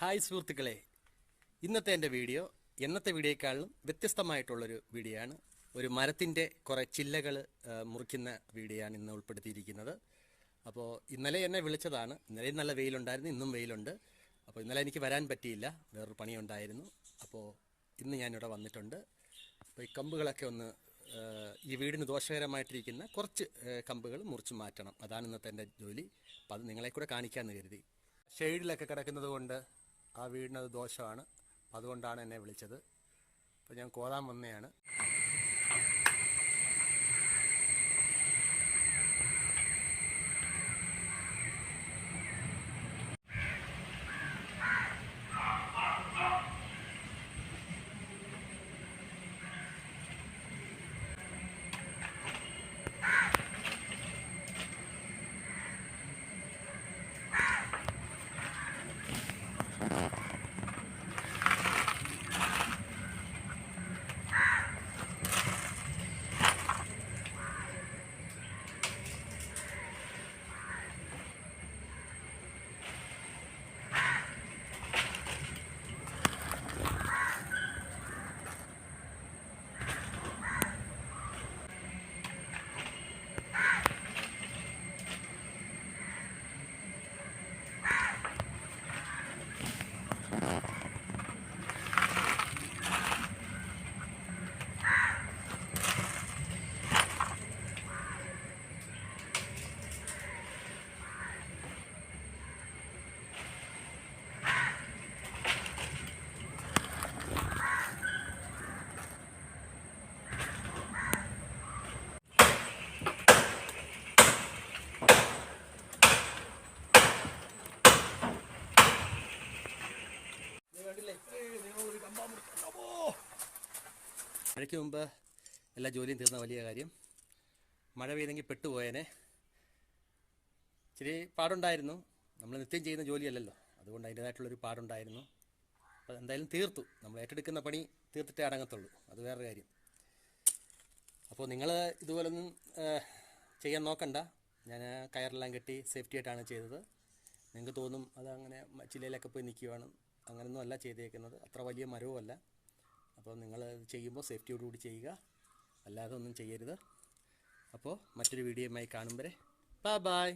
Hi സുഹൃത്തുക്കളെ. ഇന്നത്തെ എന്റെ വീഡിയോ എന്നത്തെ വീഡിയോയെക്കാളും വ്യത്യസ്തമായിട്ടുള്ളൊരു വീഡിയോ ആണ് ഒരു മരത്തിന്റെ കുറേ ചില്ലകൾ മുറിക്കുന്ന വീഡിയോ ആണ് ഇന്ന് ഉൾപ്പെടുത്തിയിരിക്കുന്നത്. അപ്പോൾ ഇന്നലെ എന്നെ വിളിച്ചതാണ്. ഇന്നലെയും നല്ല വെയിലുണ്ടായിരുന്നു ഇന്നും വെയിലുണ്ട്. അപ്പോൾ ഇന്നലെ എനിക്ക് വരാൻ പറ്റിയില്ല വേറൊരു പണിയുണ്ടായിരുന്നു. അപ്പോൾ ഇന്ന് ഞാനിവിടെ വന്നിട്ടുണ്ട്. അപ്പോൾ ഈ കമ്പുകളൊക്കെ ഒന്ന് ഈ വീടിന് ദോഷകരമായിട്ടിരിക്കുന്ന കുറച്ച് കമ്പുകൾ മുറിച്ച് മാറ്റണം. അതാണ് ഇന്നത്തെ എന്റെ ജോലി. അപ്പോൾ അത് നിങ്ങളെ കൂടെ കാണിക്കാമെന്ന് കരുതി. ഷെയ്ഡിലൊക്കെ കിടക്കുന്നത് കൊണ്ട് ആ വീടിനത് ദോഷമാണ്. അതുകൊണ്ടാണ് എന്നെ വിളിച്ചത്. അപ്പോൾ ഞാൻ കോതാൻ വന്നതാണ് മഴയ്ക്ക് മുമ്പ് എല്ലാ ജോലിയും തീർന്ന വലിയ കാര്യം മഴ പെയ്തെങ്കിൽ പെട്ടുപോയേനെ. ഇച്ചിരി പാടുണ്ടായിരുന്നു. നമ്മൾ നിത്യം ചെയ്യുന്ന ജോലിയല്ലല്ലോ. അതുകൊണ്ട് അതിന്റേതായിട്ടുള്ളൊരു പാടുണ്ടായിരുന്നു. അപ്പോൾ എന്തായാലും തീർത്തു. നമ്മൾ ഏറ്റെടുക്കുന്ന പണി തീർത്തിട്ടേ അടങ്ങത്തുള്ളൂ. അത് വേറൊരു കാര്യം. അപ്പോൾ നിങ്ങൾ ഇതുപോലൊന്നും ചെയ്യാൻ നോക്കണ്ട. ഞാൻ കയറെല്ലാം കെട്ടി സേഫ്റ്റി ആയിട്ടാണ് ചെയ്തത്. നിങ്ങൾക്ക് തോന്നും അത് അങ്ങനെ ചില്ലയിലൊക്കെ പോയി നിൽക്കുവാണ്. അങ്ങനെയൊന്നും അല്ല ചെയ്തേക്കുന്നത്. അത്ര വലിയ മരവും അല്ല അപ്പോൾ നിങ്ങൾ ചെയ്യുമ്പോൾ സേഫ്റ്റിയോടുകൂടി ചെയ്യുക. അല്ലാതെ ഒന്നും ചെയ്യരുത്. അപ്പോൾ മറ്റൊരു വീഡിയോയുമായി കാണും വരെ. Bye bye